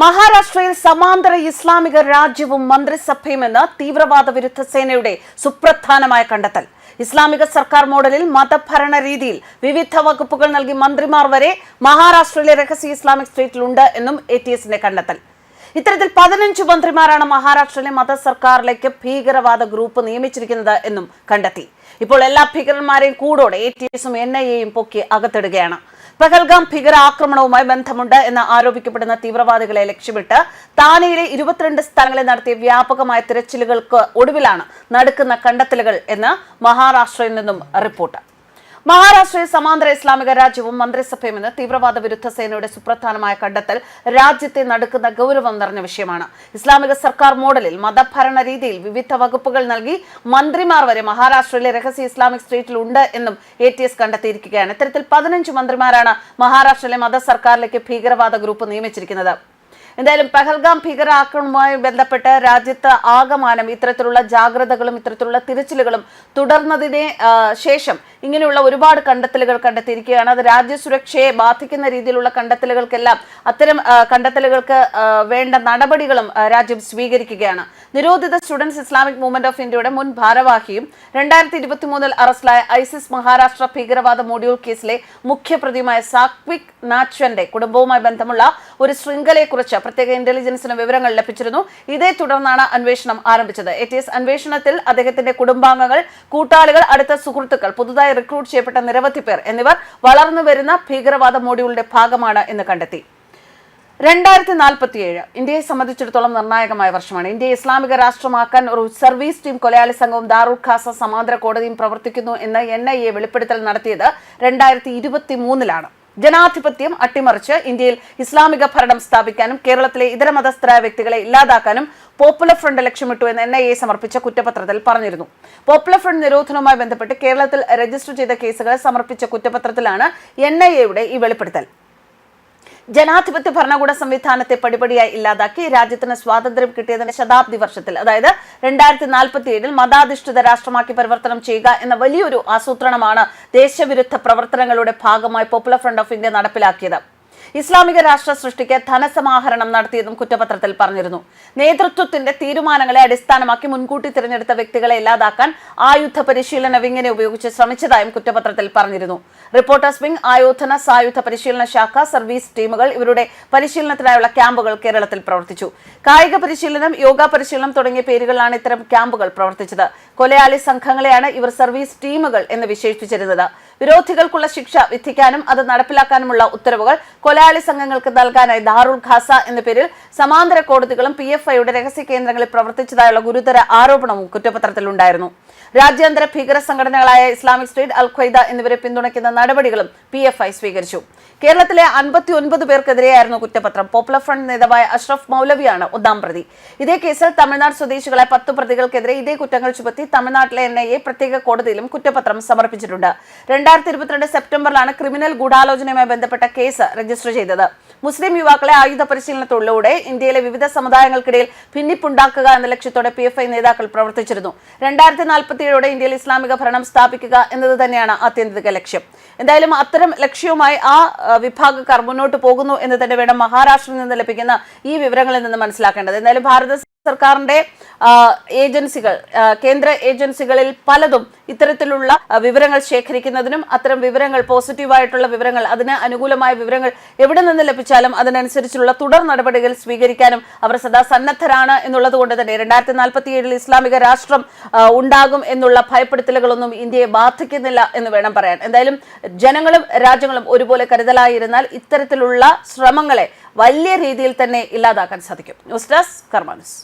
മഹാരാഷ്ട്രയിൽ സമാന്തര ഇസ്ലാമിക രാജ്യവും മന്ത്രിസഭയുമെന്ന് തീവ്രവാദ വിരുദ്ധ സേനയുടെ സുപ്രധാനമായ കണ്ടെത്തൽ. ഇസ്ലാമിക സർക്കാർ മോഡലിൽ മതഭരണ രീതിയിൽ വിവിധ വകുപ്പുകൾ നൽകി മന്ത്രിമാർ വരെ മഹാരാഷ്ട്രയിലെ രഹസ്യ ഇസ്ലാമിക് സ്റ്റേറ്റിലുണ്ട് എന്നും എ ടി എസിന്റെ കണ്ടെത്തൽ. ഇത്തരത്തിൽ പതിനഞ്ച് മന്ത്രിമാരാണ് മഹാരാഷ്ട്രയിലെ മത സർക്കാരിലേക്ക് ഭീകരവാദ ഗ്രൂപ്പ് നിയമിച്ചിരിക്കുന്നത് എന്നും കണ്ടെത്തി. ഇപ്പോൾ എല്ലാ ഭീകരന്മാരെയും കൂടോടെ എ ടി എസും എൻ ഐ എയും പൊക്കി അകത്തിടുകയാണ്. പഹൽഗാം ഭീകരാക്രമണവുമായി ബന്ധമുണ്ട് എന്ന് ആരോപിക്കപ്പെടുന്ന തീവ്രവാദികളെ ലക്ഷ്യമിട്ട് താനെയിലെ ഇരുപത്തിരണ്ട് സ്ഥലങ്ങളിൽ നടത്തിയ വ്യാപകമായ തിരച്ചിലുകൾക്ക് ഒടുവിലാണ് നടക്കുന്ന കണ്ടെത്തലുകൾ എന്ന് മഹാരാഷ്ട്രയിൽ നിന്നും റിപ്പോർട്ട്. മഹാരാഷ്ട്രയിൽ സമാന്തര ഇസ്ലാമിക രാജ്യവും മന്ത്രിസഭയും ഇന്ന് തീവ്രവാദ വിരുദ്ധ സേനയുടെ സുപ്രധാനമായ കണ്ടെത്തൽ രാജ്യത്തെ നടുക്കുന്ന ഗൗരവം നിറഞ്ഞ വിഷയമാണ്. ഇസ്ലാമിക സർക്കാർ മോഡലിൽ മതഭരണ രീതിയിൽ വിവിധ വകുപ്പുകൾ നൽകി മന്ത്രിമാർ വരെ മഹാരാഷ്ട്രയിലെ രഹസ്യ ഇസ്ലാമിക് സ്റ്റേറ്റിൽ ഉണ്ട് എന്നും എ ടി എസ് കണ്ടെത്തിയിരിക്കുകയാണ്. ഇത്തരത്തിൽ പതിനഞ്ച് മന്ത്രിമാരാണ് മഹാരാഷ്ട്രയിലെ മത സർക്കാരിലേക്ക് ഭീകരവാദ ഗ്രൂപ്പ് നിയമിച്ചിരിക്കുന്നത്. എന്തായാലും പഹൽഗാം ഭീകരാക്രമണവുമായി ബന്ധപ്പെട്ട് രാജ്യത്ത് ആകമാനം ഇത്തരത്തിലുള്ള ജാഗ്രതകളും ഇത്തരത്തിലുള്ള തിരച്ചിലുകളും തുടർന്നതിന് ശേഷം ഇങ്ങനെയുള്ള ഒരുപാട് കണ്ടെത്തലുകൾ കണ്ടെത്തിയിരിക്കുകയാണ്. അത് രാജ്യസുരക്ഷയെ ബാധിക്കുന്ന രീതിയിലുള്ള കണ്ടെത്തലുകൾക്കെല്ലാം അത്തരം കണ്ടെത്തലുകൾക്ക് വേണ്ട നടപടികളും രാജ്യം സ്വീകരിക്കുകയാണ്. നിരോധിത സ്റ്റുഡൻസ് ഇസ്ലാമിക് മൂവ്മെന്റ് ഓഫ് ഇന്ത്യയുടെ മുൻ ഭാരവാഹിയും രണ്ടായിരത്തി ഇരുപത്തി മൂന്നിൽ അറസ്റ്റിലായ ഐസിസ് മഹാരാഷ്ട്ര ഭീകരവാദ മൊഡ്യൂൾ കേസിലെ മുഖ്യപ്രതിയുമായ സാക്വിക് നാച്വന്റെ കുടുംബവുമായി ബന്ധമുള്ള ഒരു ശൃംഖലയെക്കുറിച്ച് പ്രത്യേക ഇന്റലിജൻസിന് വിവരങ്ങൾ ലഭിച്ചിരുന്നു. ഇതേ തുടർന്നാണ് അന്വേഷണം ആരംഭിച്ചത്. എ ടി എസ് അന്വേഷണത്തിൽ അദ്ദേഹത്തിന്റെ കുടുംബാംഗങ്ങൾ കൂട്ടാളികൾ അടുത്ത സുഹൃത്തുക്കൾ പുതുതായി റിക്രൂട്ട് ചെയ്യപ്പെട്ട നിരവധി പേർ എന്നിവർ വളർന്നു വരുന്ന ഭീകരവാദ മോഡ്യൂളിന്റെ ഭാഗമാണ് എന്ന് കണ്ടെത്തി. രണ്ടായിരത്തി നാൽപ്പത്തിയേഴ് ഇന്ത്യയെ സംബന്ധിച്ചിടത്തോളം നിർണായകമായ വർഷമാണ്. ഇന്ത്യയെ ഇസ്ലാമിക രാഷ്ട്രമാക്കാൻ ഒരു സർവീസ് ടീം കൊലയാളി സംഘവും ദാറുൽ ഖാസ സമാന്തര കോടതിയും പ്രവർത്തിക്കുന്നു എന്ന് എൻ ഐ എ വെളിപ്പെടുത്തൽ നടത്തിയത് രണ്ടായിരത്തി ഇരുപത്തി മൂന്നിലാണ് ജനാധിപത്യം അട്ടിമറിച്ച് ഇന്ത്യയിൽ ഇസ്ലാമിക ഭരണം സ്ഥാപിക്കാനും കേരളത്തിലെ ഇതര മതസ്ഥരായ വ്യക്തികളെ ഇല്ലാതാക്കാനും പോപ്പുലർ ഫ്രണ്ട് ലക്ഷ്യമിട്ടു എന്ന് എൻ ഐ എ സമർപ്പിച്ച കുറ്റപത്രത്തിൽ പറഞ്ഞിരുന്നു. പോപ്പുലർ ഫ്രണ്ട് നിരോധനവുമായി ബന്ധപ്പെട്ട് കേരളത്തിൽ രജിസ്റ്റർ ചെയ്ത കേസുകൾ സമർപ്പിച്ച കുറ്റപത്രത്തിലാണ് എൻ ഐ എയുടെ ഈ വെളിപ്പെടുത്തൽ. ജനാധിപത്യ ഭരണകൂട സംവിധാനത്തെ പടിപടിയായി ഇല്ലാതാക്കി രാജ്യത്തിന് സ്വാതന്ത്ര്യം കിട്ടിയതിന്റെ ശതാബ്ദി വർഷത്തിൽ. അതായത് രണ്ടായിരത്തി നാൽപ്പത്തി ഏഴിൽ മതാധിഷ്ഠിത രാഷ്ട്രമാക്കി പരിവർത്തനം ചെയ്യുക എന്ന വലിയൊരു ആസൂത്രണമാണ് ദേശവിരുദ്ധ പ്രവർത്തനങ്ങളുടെ ഭാഗമായി പോപ്പുലർ ഫ്രണ്ട് ഓഫ് ഇന്ത്യ നടപ്പിലാക്കിയത്. ഇസ്ലാമിക രാഷ്ട്ര സൃഷ്ടിക്ക് ധനസമാഹരണം നടത്തിയതും കുറ്റപത്രത്തിൽ പറഞ്ഞിരുന്നു. നേതൃത്വത്തിന്റെ തീരുമാനങ്ങളെ അടിസ്ഥാനമാക്കി മുൻകൂട്ടി തിരഞ്ഞെടുത്ത വ്യക്തികളെ ഇല്ലാതാക്കാൻ ആയുധ പരിശീലന വിങ്ങിനെ ഉപയോഗിച്ച് ശ്രമിച്ചതായും കുറ്റപത്രത്തിൽ പറഞ്ഞിരുന്നു. റിപ്പോർട്ടേഴ്സ് വിംഗ് ആയോധന സായുധ പരിശീലന ശാഖ സർവീസ് ടീമുകൾ ഇവരുടെ പരിശീലനത്തിനായുള്ള ക്യാമ്പുകൾ കേരളത്തിൽ പ്രവർത്തിച്ചു. കായിക പരിശീലനം യോഗ പരിശീലനം തുടങ്ങിയ പേരുകളിലാണ് ഇത്തരം ക്യാമ്പുകൾ പ്രവർത്തിച്ചത്. കൊലയാളി സംഘങ്ങളെയാണ് ഇവർ സർവീസ് ടീമുകൾ എന്ന് വിശേഷിപ്പിച്ചിരുന്നത്. വിരോധികൾക്കുള്ള ശിക്ഷ വിധിക്കാനും അത് നടപ്പിലാക്കാനുമുള്ള ഉത്തരവുകൾ കൊലയാളി സംഘങ്ങൾക്ക് നൽകാനായി ദാറുൽ ഖാസ എന്ന പേരിൽ സമാന്തര കോടതികളും പി എഫ് ഐയുടെ രഹസ്യ കേന്ദ്രങ്ങളിൽ പ്രവർത്തിച്ചതായുള്ള ഗുരുതര ആരോപണവും കുറ്റപത്രത്തിലുണ്ടായിരുന്നു. രാജ്യാന്തര ഭീകര സംഘടനകളായ ഇസ്ലാമിക് സ്റ്റേറ്റ് അൽ ഖൈദ എന്നിവരെ പിന്തുണയ്ക്കുന്ന നടപടികളും പി എഫ് ഐ സ്വീകരിച്ചു. കേരളത്തിലെ അൻപത്തി ഒൻപത് പേർക്കെതിരെയായിരുന്നു കുറ്റപത്രം. പോപ്പുലർ ഫ്രണ്ട് നേതാവായ അഷ്റഫ് മൗലവിയാണ് ഒന്നാം പ്രതി. ഇതേ കേസിൽ തമിഴ്നാട് സ്വദേശികളായ പത്ത് പ്രതികൾക്കെതിരെ ഇതേ കുറ്റങ്ങൾ ചുമത്തി തമിഴ്നാട്ടിലെ എൻ ഐ എ പ്രത്യേക കോടതിയിലും കുറ്റപത്രം സമർപ്പിച്ചിട്ടുണ്ട്. ഇരുപത്തിരണ്ട് സെപ്റ്റംബറിലാണ് ക്രിമിനൽ ഗൂഢാലോചനയുമായി ബന്ധപ്പെട്ട കേസ് രജിസ്റ്റർ ചെയ്തത്. മുസ്ലിം യുവാക്കളെ ആയുധ പരിശീലനത്തിലൂടെ ഇന്ത്യയിലെ വിവിധ സമുദായങ്ങൾക്കിടയിൽ ഭിന്നിപ്പുണ്ടാക്കുക എന്ന ലക്ഷ്യത്തോടെ പി എഫ് ഐ നേതാക്കൾ പ്രവർത്തിച്ചിരുന്നു. രണ്ടായിരത്തി നാൽപ്പത്തിയേഴോടെ ഇന്ത്യയിൽ ഇസ്ലാമിക ഭരണം സ്ഥാപിക്കുക എന്നത് തന്നെയാണ് ആത്യന്തിക ലക്ഷ്യം. എന്തായാലും അത്തരം ലക്ഷ്യവുമായി ആ, വിഭാഗക്കാർ മുന്നോട്ട് പോകുന്നു എന്ന് തന്നെ വേണം മഹാരാഷ്ട്രയിൽ നിന്ന് ലഭിക്കുന്ന ഈ വിവരങ്ങളിൽ നിന്ന് മനസ്സിലാക്കേണ്ടത്. എന്തായാലും ഭാരത സർക്കാരിന്റെ ഏജൻസികൾ കേന്ദ്ര ഏജൻസികളിൽ പലതും ഇത്തരത്തിലുള്ള വിവരങ്ങൾ ശേഖരിക്കുന്നതിനും അത്തരം വിവരങ്ങൾ പോസിറ്റീവായിട്ടുള്ള വിവരങ്ങൾ അതിന് അനുകൂലമായ വിവരങ്ങൾ എവിടെ നിന്ന് ലഭിച്ചാലും അതിനനുസരിച്ചുള്ള തുടർ നടപടികൾ സ്വീകരിക്കാനും അവർ സദാ സന്നദ്ധരാണ് എന്നുള്ളത് കൊണ്ട് തന്നെ രണ്ടായിരത്തി നാൽപ്പത്തിയേഴിൽ ഇസ്ലാമിക രാഷ്ട്രം ഉണ്ടാകും എന്നുള്ള ഭയപ്പെടുത്തലുകളൊന്നും ഇന്ത്യയെ ബാധിക്കുന്നില്ല എന്ന് വേണം പറയാൻ. എന്തായാലും ജനങ്ങളും രാജ്യങ്ങളും ഒരുപോലെ കരുതലായിരുന്നാൽ ഇത്തരത്തിലുള്ള ശ്രമങ്ങളെ വലിയ രീതിയിൽ തന്നെ ഇല്ലാതാക്കാൻ സാധിക്കും. News desk കർമാനുസ്